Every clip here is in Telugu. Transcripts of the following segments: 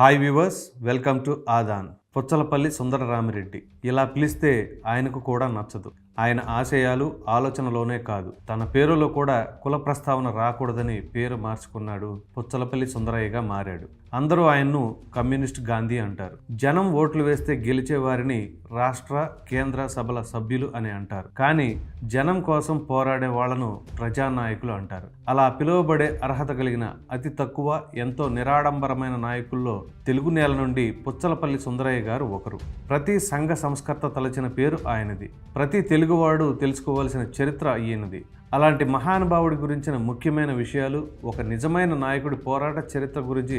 Hi viewers welcome to Aadhan. Puchalapalli Sundararamireddy. ఇలా పిలిస్తే ఆయనకు కూడా నచ్చదు. ఆయన ఆశయాలు ఆలోచనలోనే కాదు. తన పేరులో కూడా కుల ప్రస్తావన రాకూడదని పేరు మార్చుకున్నాడు పుచ్చలపల్లి సుందరయ్యగా మారాడు. అందరూ ఆయన్ను కమ్యూనిస్ట్ గాంధీ అంటారు. జనం ఓట్లు వేస్తే గెలిచే వారిని రాష్ట్ర కేంద్ర సభల సభ్యులు అని అంటారు. కానీ జనం కోసం పోరాడే వాళ్ళను ప్రజానాయకులు అంటారు. అలా పిలువబడే అర్హత కలిగిన అతి తక్కువ ఎంతో నిరాడంబరమైన నాయకుల్లో తెలుగు నేల నుండి పుచ్చలపల్లి సుందరయ్య గారు ఒకరు. ప్రతి సంఘ సంస్కర్త తలచిన పేరు ఆయనది. ప్రతి తెలుగు తెలుగువాడు తెలుసుకోవాల్సిన చరిత్ర ఈయనది. అలాంటి మహానుభావుడి గురించిన ముఖ్యమైన విషయాలు ఒక నిజమైన నాయకుడి పోరాట చరిత్ర గురించి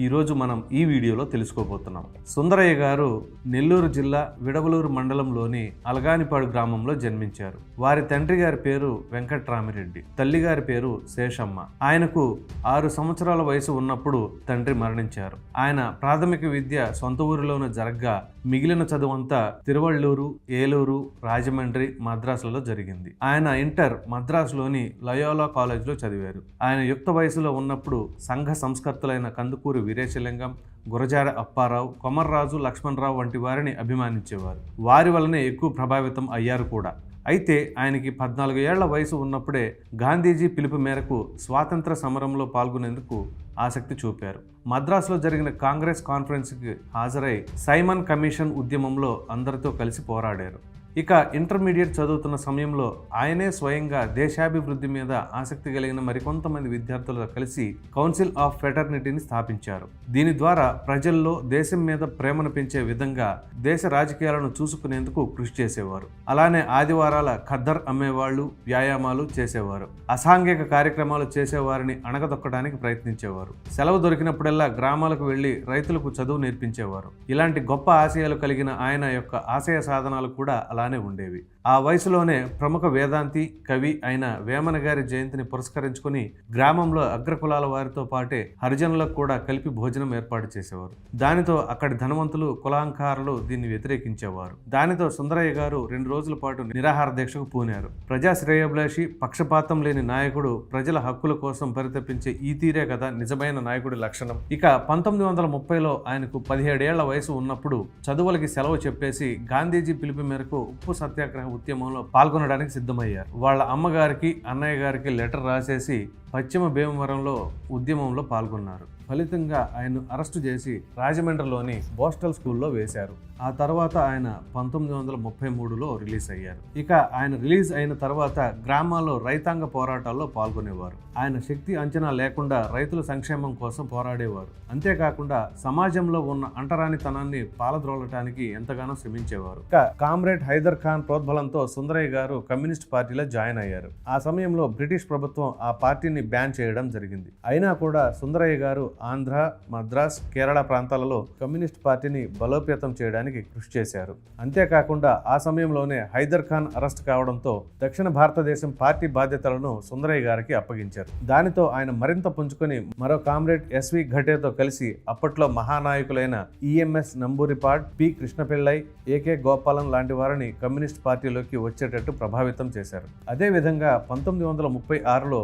ఈరోజు మనం ఈ వీడియోలో తెలుసుకోబోతున్నాం. సుందరయ్య గారు నెల్లూరు జిల్లా విడవలూరు మండలంలోని అలగానిపాడు గ్రామంలో జన్మించారు. వారి తండ్రి గారి పేరు వెంకట్రామిరెడ్డి తల్లి గారి పేరు శేషమ్మ. ఆయనకు ఆరు సంవత్సరాల వయసు ఉన్నప్పుడు తండ్రి మరణించారు. ఆయన ప్రాథమిక విద్య సొంత ఊరిలోనే జరగ్గా మిగిలిన చదువంతా తిరువళ్ళూరు ఏలూరు రాజమండ్రి మద్రాసులలో జరిగింది. ఆయన ఇంటర్ మద్రాసులోని లయోలా కాలేజ్లో చదివారు. ఆయన యుక్త వయసులో ఉన్నప్పుడు సంఘ సంస్కర్తలైన కందుకూరి వీరేశలింగం గురజాడ అప్పారావు కొమర్రాజు లక్ష్మణరావు వంటి వారిని అభిమానించేవారు. వారి వలనే ఎక్కువ ప్రభావితం అయ్యారు కూడా. అయితే ఆయనకి పద్నాలుగు ఏళ్ళ వయసు ఉన్నప్పుడే గాంధీజీ పిలుపు మేరకు స్వాతంత్ర సమరంలో పాల్గొనేందుకు ఆసక్తి చూపారు. మద్రాసులో జరిగిన కాంగ్రెస్ కాన్ఫరెన్స్కి హాజరై సైమన్ కమిషన్ ఉద్యమంలో అందరితో కలిసి పోరాడారు. ఇక ఇంటర్మీడియట్ చదువుతున్న సమయంలో ఆయనే స్వయంగా దేశాభివృద్ధి మీద ఆసక్తి కలిగిన మరికొంతమంది విద్యార్థులతో కలిసి కౌన్సిల్ ఆఫ్ ఫెటర్నిటీని స్థాపించారు. దీని ద్వారా ప్రజల్లో దేశం మీద ప్రేమను పెంచే విధంగా దేశ రాజకీయాలను చూసుకునేందుకు కృషి చేసేవారు. అలానే ఆదివారాల ఖద్దర్ అమ్మేవాళ్ళు వ్యాయామాలు చేసేవారు. అసాంఘిక కార్యక్రమాలు చేసేవారిని అణగదొక్కడానికి ప్రయత్నించేవారు. సెలవు దొరికినప్పుడల్లా గ్రామాలకు వెళ్ళి రైతులకు చదువు నేర్పించేవారు. ఇలాంటి గొప్ప ఆశయాలు కలిగిన ఆయన యొక్క ఆశయ సాధనాలు కూడా అలానే ఉండేవి. ఆ వయసులోనే ప్రముఖ వేదాంతి కవి అయిన వేమన గారి జయంతిని పురస్కరించుకుని గ్రామంలో అగ్రకులాల వారితో పాటే హరిజనులకు కూడా కలిపి భోజనం ఏర్పాటు చేసేవారు. దానితో అక్కడి ధనవంతులు కులాంకారులు దీన్ని వ్యతిరేకించేవారు. దానితో సుందరయ్య గారు రెండు రోజుల పాటు నిరాహార దీక్షకు పూనారు. ప్రజా శ్రేయోభిలాషి పక్షపాతం లేని నాయకుడు ప్రజల హక్కుల కోసం పరితపించే ఈ తీరే కదా నిజమైన నాయకుడి లక్షణం. ఇక పంతొమ్మిది వందల ముప్పైలో ఆయనకు పదిహేడేళ్ళ వయసు ఉన్నప్పుడు చదువులకి సెలవు చెప్పేసి గాంధీజీ పిలుపు మేరకు ఉప్పు సత్యాగ్రహం ఉద్యమంలో పాల్గొనడానికి సిద్ధమయ్యారు. వాళ్ళ అమ్మగారికి అన్నయ్య గారికి లెటర్ రాసేసి పశ్చిమ భీమవరంలో ఉద్యమంలో పాల్గొన్నారు. ఫలితంగా ఆయన్ను అరెస్టు చేసి రాజమండ్రిలోని బోస్టల్ స్కూల్లో వేశారు. ఆ తర్వాత ఆయన పంతొమ్మిది వందల ముప్పై మూడులో రిలీజ్ అయ్యారు. ఇక ఆయన రిలీజ్ అయిన తర్వాత గ్రామాల్లో రైతాంగ పోరాటాల్లో పాల్గొనేవారు. ఆయన శక్తి అంచనా లేకుండా రైతుల సంక్షేమం కోసం పోరాడేవారు. అంతేకాకుండా సమాజంలో ఉన్న అంటరానితనాన్ని పాలద్రోలటానికి ఎంతగానో శ్రమించేవారు. ఇక కామ్రేడ్ హైదర్ ఖాన్ ప్రోద్బలంతో సుందరయ్య గారు కమ్యూనిస్ట్ పార్టీలో జాయిన్ అయ్యారు. ఆ సమయంలో బ్రిటిష్ ప్రభుత్వం ఆ పార్టీని బ్యాన్ చేయడం జరిగింది. అయినా కూడా సుందరయ్య గారు ఆంధ్ర మద్రాస్ కేరళ ప్రాంతాలలో కమ్యూనిస్ట్ పార్టీని బలోపేతం చేయడానికి కృషి చేశారు. అంతేకాకుండా ఆ సమయంలోనే హైదర్ ఖాన్ అరెస్ట్ కావడంతో దక్షిణ భారతదేశం పార్టీ బాధ్యతలను సుందరయ్య గారికి అప్పగించారు. దానితో ఆయన మరింత పుంజుకొని మరో కామ్రేడ్ ఎస్వి ఘటేతో కలిసి అప్పట్లో మహానాయకులైన EMS Namboodiripad P Krishnapillai AK Gopalan లాంటి వారిని కమ్యూనిస్ట్ పార్టీలోకి వచ్చేటట్టు ప్రభావితం చేశారు. అదే విధంగా పంతొమ్మిది వందల ముప్పై ఆరులో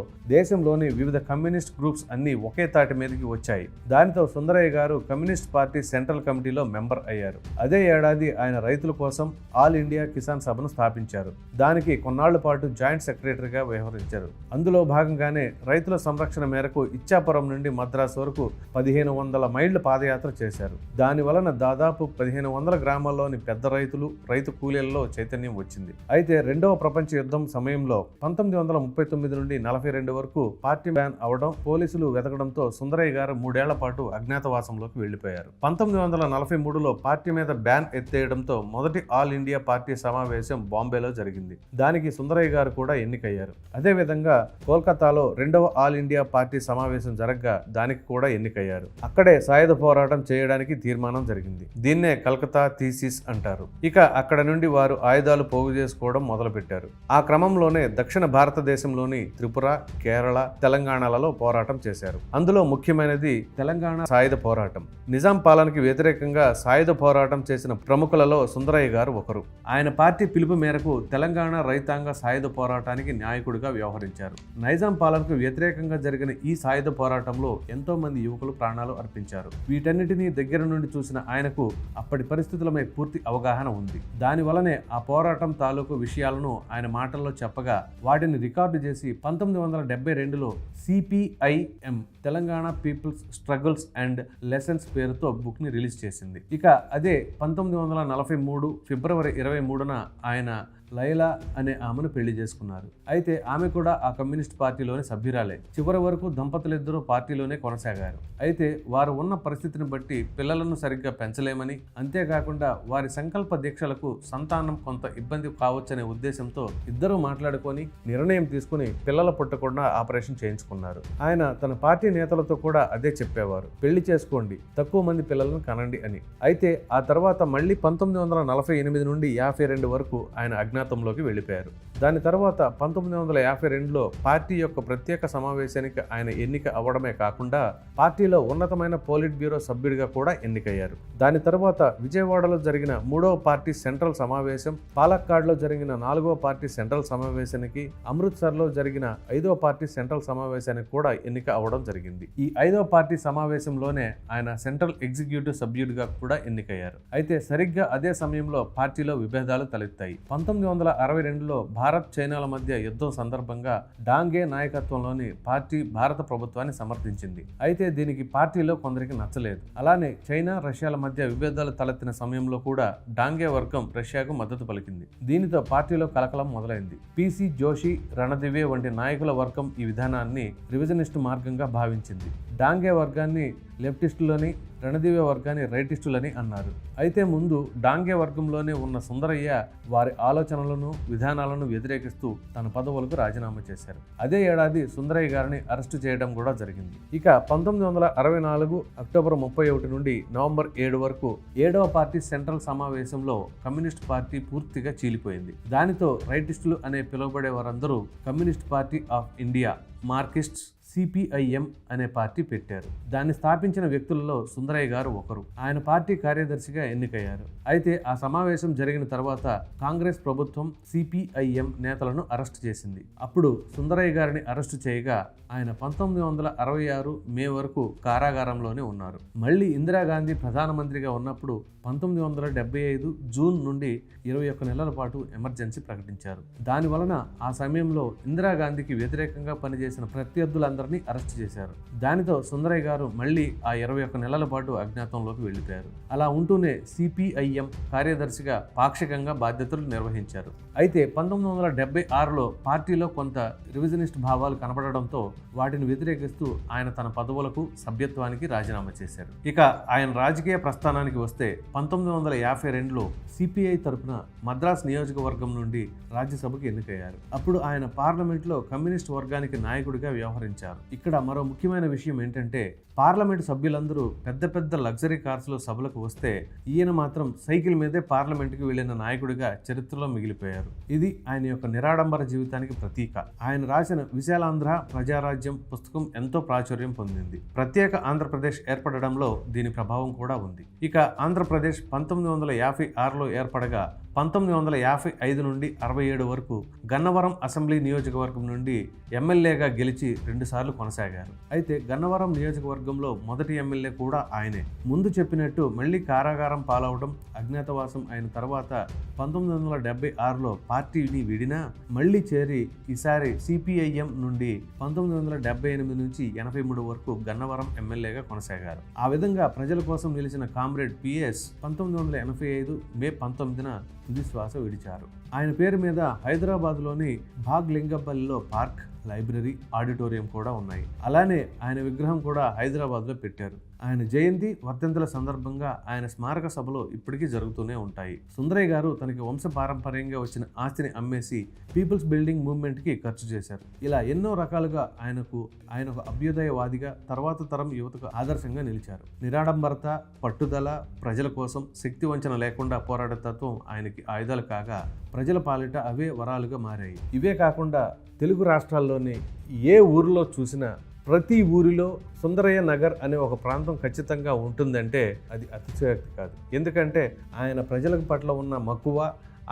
దేశంలోని వివిధ కమ్యూనిస్ట్ గ్రూప్స్ అన్నీ ఒకే తాటి మీదకి వచ్చాయి. దానితో సుందరయ్య గారు కమ్యూనిస్ట్ పార్టీ సెంట్రల్ కమిటీలో మెంబర్ అయ్యారు. అదే ఏడాది ఆయన రైతుల కోసం ఆల్ ఇండియా కిసాన్ సభను స్థాపించారు. దానికి కొన్నాళ్ళ పాటు జాయింట్ సెక్రటరీగా వ్యవహరించారు. అందులో భాగంగానే రైతుల సంరక్షణ మేరకు ఇచ్చాపురం నుండి మద్రాసు వరకు పదిహేను వందల మైళ్ళ పాదయాత్ర చేశారు. దాని వలన దాదాపు పదిహేను వందల గ్రామాల్లోని పెద్ద రైతులు రైతు కూలీలలో చైతన్యం వచ్చింది. అయితే రెండవ ప్రపంచ యుద్ధం సమయంలో పంతొమ్మిది వందల ముప్పై తొమ్మిది నుండి నలభై రెండు వరకు పార్టీ బ్యాన్ అవడం పోలీసులు వెతకడంతో సుందరయ్య గారు మూడేళ్ళ పాటు అజ్ఞాతవాసంలోకి వెళ్ళిపోయారు పంతొమ్మిది వందల నలభై మూడులో పార్టీ మీద బ్యాన్ ఎత్తేయడంతో మొదటి ఆల్ ఇండియా పార్టీ సమావేశం బాంబేలో జరిగింది. దానికి సుందరయ్య గారు కూడా ఎన్నికయ్యారు. అదేవిధంగా కోల్కతాలో రెండవ ఆల్ ఇండియా పార్టీ సమావేశం జరగగా దానికి కూడా ఎన్నికయ్యారు. అక్కడే సాయుధ పోరాటం చేయడానికి తీర్మానం జరిగింది. దీన్నే కలకత్తా థీసిస్ అంటారు. ఇక అక్కడ నుండి వారు ఆయుధాలు పోగు చేసుకోవడం మొదలుపెట్టారు. ఆ క్రమంలోనే దక్షిణ భారతదేశంలోని త్రిపుర కేరళ తెలంగాణలలో పోరాటం చేశారు. అందులో ముఖ్యమైనది తెలంగాణ సాయుధ పోరాటం. నిజాం పాలనకి వ్యతిరేకంగా సాయుధ పోరాటం చేసిన ప్రముఖులలో సుందరయ్య గారు ఒకరు. ఆయన పార్టీ పిలుపు మేరకు తెలంగాణ రైతాంగ సాయుధ పోరాటానికి నాయకుడిగా వ్యవహరించారు. నైజాం పాలనకు వ్యతిరేకంగా జరిగిన ఈ సాయుధ పోరాటంలో ఎంతో మంది యువకులు ప్రాణాలు అర్పించారు. వీటన్నిటినీ దగ్గర నుండి చూసిన ఆయనకు అప్పటి పరిస్థితులపై పూర్తి అవగాహన ఉంది. దాని వలనే ఆ పోరాటం తాలూకు విషయాలను ఆయన మాటల్లో చెప్పగా వాటిని రికార్డు చేసి పంతొమ్మిది వందల డెబ్బై రెండులో CPIM Telangana people's struggles and lessons పేరుతో బుక్ని రిలీజ్ చేసింది. ఇక అదే పంతొమ్మిది వందల నలభై మూడు ఫిబ్రవరి ఇరవై మూడున ఆయన లైలా అనే ఆమెను పెళ్ళి చేసుకున్నారు. అయితే ఆమె కూడా ఆ కమ్యూనిస్ట్ పార్టీలోని సభ్యురాలే. చివరి వరకు దంపతులిద్దరూ పార్టీలోనే కొనసాగారు. అయితే వారు ఉన్న పరిస్థితిని బట్టి పిల్లలను సరిగ్గా పెంచలేమని అంతేకాకుండా వారి సంకల్ప దీక్షలకు సంతానం కొంత ఇబ్బంది కావచ్చనే ఉద్దేశంతో ఇద్దరూ మాట్లాడుకొని నిర్ణయం తీసుకుని పిల్లల పుట్టకుండా ఆపరేషన్ చేయించుకున్నారు. ఆయన తన పార్టీ నేతలతో కూడా అదే చెప్పేవారు. పెళ్ళి చేసుకోండి తక్కువ మంది పిల్లలను కనండి అని. అయితే ఆ తర్వాత మళ్ళీ పంతొమ్మిది వందల నలభై ఎనిమిది నుండి యాభై రెండు వరకు ఆయన అజ్ఞాతంలోకి వెళ్ళిపోయారు. దాని తర్వాత పంతొమ్మిది వందల యాభై రెండులో పార్టీ యొక్క ప్రత్యేక సమావేశానికి ఆయన ఎన్నిక అవ్వడమే కాకుండా పార్టీలో ఉన్నతమైన పోలిట్ బ్యూరో సభ్యుడిగా కూడా ఎన్నికయ్యారు. దాని తర్వాత విజయవాడలో జరిగిన మూడవ పార్టీ సెంట్రల్ సమావేశం పాలక్కాడ్లో జరిగిన నాలుగవ పార్టీ సెంట్రల్ సమావేశానికి అమృత్సర్లో జరిగిన ఐదవ పార్టీ సెంట్రల్ సమావేశానికి కూడా ఎన్నిక అవ్వడం జరిగింది. ఈ ఐదవ పార్టీ సమావేశంలోనే ఆయన సెంట్రల్ ఎగ్జిక్యూటివ్ సభ్యుడిగా కూడా ఎన్నికయ్యారు. అయితే సరిగ్గా అదే సమయంలో పార్టీలో విభేదాలు తలెత్తాయి. పంతొమ్మిది వందల అరవై రెండులో భారత్ చైనాల మధ్య యుద్ధం సందర్భంగా డాంగే నాయకత్వంలోని పార్టీ భారత ప్రభుత్వాన్ని సమర్థించింది. అయితే దీనికి పార్టీలో కొందరికి నచ్చలేదు. అలానే చైనా రష్యాల మధ్య విభేదాలు తలెత్తిన సమయంలో కూడా డాంగే వర్గం రష్యాకు మద్దతు పలికింది. దీనితో పార్టీలో కలకలం మొదలైంది. పిసి జోషి రణదివే వంటి నాయకుల వర్గం ఈ విధానాన్ని రివిజనిస్ట్ మార్గంగా భావించింది. డాంగే వర్గాన్ని లెఫ్టిస్టులని రణదివ్య వర్గాన్ని రైటిస్టులని అన్నారు. అయితే ముందు డాంగే వర్గంలోనే ఉన్న సుందరయ్య వారి ఆలోచనలను విధానాలను వ్యతిరేకిస్తూ తన పదవులకు రాజీనామా చేశారు. అదే ఏడాది సుందరయ్య గారిని అరెస్టు చేయడం కూడా జరిగింది. ఇక పంతొమ్మిది వందల అరవై నాలుగు అక్టోబర్ ముప్పై ఒకటి నుండి నవంబర్ ఏడు వరకు ఏడవ పార్టీ సెంట్రల్ సమావేశంలో కమ్యూనిస్ట్ పార్టీ పూర్తిగా చీలిపోయింది. దానితో రైటిస్టులు అనే పిలువబడే వారందరూ communist party of India Marxists CPIM అనే పార్టీ పెట్టారు. దాన్ని స్థాపించిన వ్యక్తులలో సుందరయ్య గారు ఒకరు. ఆయన పార్టీ కార్యదర్శిగా ఎన్నికయ్యారు. అయితే ఆ సమావేశం జరిగిన తర్వాత కాంగ్రెస్ ప్రభుత్వం సిపిఐఎం నేతలను అరెస్ట్ చేసింది. అప్పుడు సుందరయ్య గారిని అరెస్టు చేయగా ఆయన పంతొమ్మిది వందల అరవై ఆరు మే వరకు కారాగారంలోనే ఉన్నారు. మళ్ళీ ఇందిరాగాంధీ ప్రధానమంత్రిగా ఉన్నప్పుడు పంతొమ్మిది వందల డెబ్బై ఐదు జూన్ నుండి ఇరవై ఒక్క నెలల పాటు ఎమర్జెన్సీ ప్రకటించారు. దాని వలన ఆ సమయంలో ఇందిరాగాంధీకి వ్యతిరేకంగా పనిచేసిన ప్రత్యర్థులందరూ ప్రత్యర్థులందరినీ అరెస్ట్ చేశారు. దానితో సుందరయ్య గారు మళ్ళీ ఆ ఇరవై ఒక్క నెలల పాటు అజ్ఞాతంలోకి వెళ్ళిపోయారు. అలా ఉంటూనే సిపిఐఎం కార్యదర్శిగా పాక్షికంగా బాధ్యతలు నిర్వహించారు. అయితే పంతొమ్మిది వందల డెబ్బై ఆరులో పార్టీలో కొంత రివిజనిస్ట్ భావాలు కనపడడంతో వాటిని వ్యతిరేకిస్తూ ఆయన తన పదవులకు సభ్యత్వానికి రాజీనామా చేశారు. ఇక ఆయన రాజకీయ ప్రస్థానానికి వస్తే పంతొమ్మిది వందల యాభై రెండులో సిపిఐ తరపున మద్రాస్ నియోజకవర్గం నుండి రాజ్యసభకు ఎన్నికయ్యారు. అప్పుడు ఆయన పార్లమెంట్లో కమ్యూనిస్ట్ వర్గానికి నాయకుడిగా వ్యవహరించారు. ఇక్కడ మరో ముఖ్యమైన విషయం ఏంటంటే పార్లమెంట్ సభ్యులందరూ పెద్ద పెద్ద లగ్జరీ కార్స్లో సభలకు వస్తే ఈయన మాత్రం సైకిల్ మీదే పార్లమెంట్కి వెళ్ళిన నాయకుడిగా చరిత్రలో మిగిలిపోయారు. ఇది ఆయన యొక్క నిరాడంబర జీవితానికి ప్రతీక. ఆయన రాసిన విశాలాంధ్ర ప్రజారాజ్యం పుస్తకం ఎంతో ప్రాచుర్యం పొందింది. ప్రత్యేక ఆంధ్రప్రదేశ్ ఏర్పడడంలో దీని ప్రభావం కూడా ఉంది. ఇక ఆంధ్రప్రదేశ్ పంతొమ్మిది వందల యాభై ఆరులో ఏర్పడగా పంతొమ్మిది వందల యాభై ఐదు నుండి అరవై ఏడు వరకు గన్నవరం అసెంబ్లీ నియోజకవర్గం నుండి ఎమ్మెల్యేగా గెలిచి రెండుసార్లు కొనసాగారు. అయితే గన్నవరం నియోజకవర్గం నియోజకవర్గంలో మొదటి ఎమ్మెల్యే కూడా ఆయనే. ముందు చెప్పినట్టు మళ్ళీ కారాగారం పాలవడం అజ్ఞాతవాసం అయిన తర్వాత పంతొమ్మిది వందల డెబ్బై ఆరులో పార్టీని విడినా మళ్ళీ చేరి ఈసారి సిపిఐఎం నుండి పంతొమ్మిది వందల డెబ్బై ఎనిమిది నుంచి ఎనభై మూడు వరకు గన్నవరం ఎమ్మెల్యేగా కొనసాగారు. ఆ విధంగా ప్రజల కోసం నిలిచిన కామ్రేడ్ పిఎస్ పంతొమ్మిది వందల ఎనభై ఐదు మే పంతొమ్మిదిన తుది శ్వాస విడిచారు. ఆయన పేరు మీద హైదరాబాద్లోని భాగ్ లింగపల్లిలో పార్క్ లైబ్రరీ ఆడిటోరియం కూడా ఉన్నాయి. అలానే ఆయన విగ్రహం కూడా హైదరాబాద్లో పెట్టారు. ఆయన జయంతి వర్ధంతుల సందర్భంగా ఆయన స్మారక సభలు ఇప్పటికీ జరుగుతూనే ఉంటాయి. సుందరయ్య గారు తనకి వంశ పారంపర్యంగా వచ్చిన ఆస్తిని అమ్మేసి పీపుల్స్ బిల్డింగ్ మూవ్మెంట్కి ఖర్చు చేశారు. ఇలా ఎన్నో రకాలుగా ఆయనకు ఆయన ఒక అభ్యుదయవాదిగా తర్వాత తరం యువతకు ఆదర్శంగా నిలిచారు. నిరాడంబరత పట్టుదల ప్రజల కోసం శక్తి వంచన లేకుండా పోరాడే తత్వం ఆయనకి ఆయుధాలు కాగా ప్రజల పాలిట అవే వరాలుగా మారాయి. ఇవే కాకుండా తెలుగు రాష్ట్రాల్లోని ఏ ఊరిలో చూసినా ప్రతి ఊరిలో సుందరయ్య నగర్ అనే ఒక ప్రాంతం ఖచ్చితంగా ఉంటుందంటే అది అతిశయోక్తి కాదు. ఎందుకంటే ఆయన ప్రజల పట్ల ఉన్న మక్కువ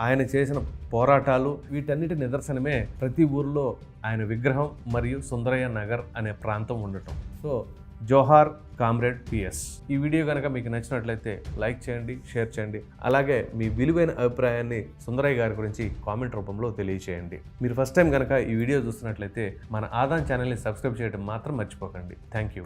ఆయన చేసిన పోరాటాలు వీటన్నిటి నిదర్శనమే ప్రతి ఊరిలో ఆయన విగ్రహం మరియు సుందరయ్య నగర్ అనే ప్రాంతం ఉండటం. సో జోహార్ కామ్రేడ్ పిఎస్. ఈ వీడియో కనుక మీకు నచ్చినట్లయితే లైక్ చేయండి షేర్ చేయండి. అలాగే మీ విలువైన అభిప్రాయాన్ని సుందరయ్య గారి గురించి కామెంట్ రూపంలో తెలియచేయండి. మీరు ఫస్ట్ టైం కనుక ఈ వీడియో చూస్తున్నట్లయితే మన ఆదాన్ ఛానల్ని సబ్స్క్రైబ్ చేయడం మాత్రం మర్చిపోకండి. Thank you